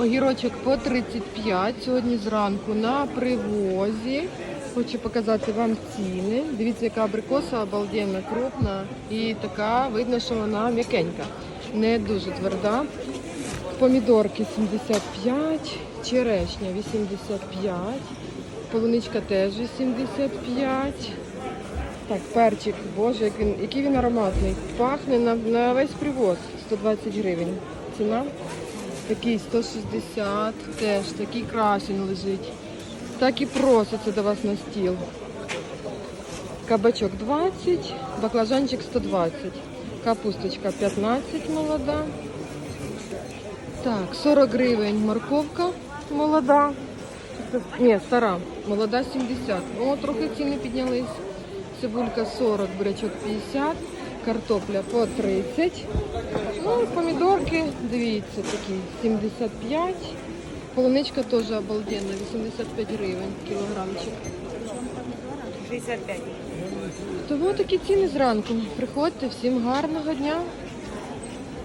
Огірочок по 35 сьогодні зранку на привозі. Хочу показати вам ціни. Дивіться, яка абрикоса обалденна, крупна і така, видно, що вона м'якенька, не дуже тверда. Помідорки 75, черешня 85, полуничка теж 85. Так, перчик, боже, як він, який він ароматний. Пахне на, на весь привоз 120 гривень. Ціна. Такий 160, теж такий красень лежить. Так і проситься до вас на стіл. Кабачок 20, баклажанчик 120, капусточка 15 молода. Так, 40 гривень морковка молода. Ні, стара, молода 70. О, трохи ціни піднялись. Цибулька 40, бурячок 50, картопля по 30. Ну, помідорки, дивіться, такі 75. Полуничка теж обалденна, 85 гривень кілограмчик. 65. Тому такі ціни зранку. Приходьте, всім гарного дня.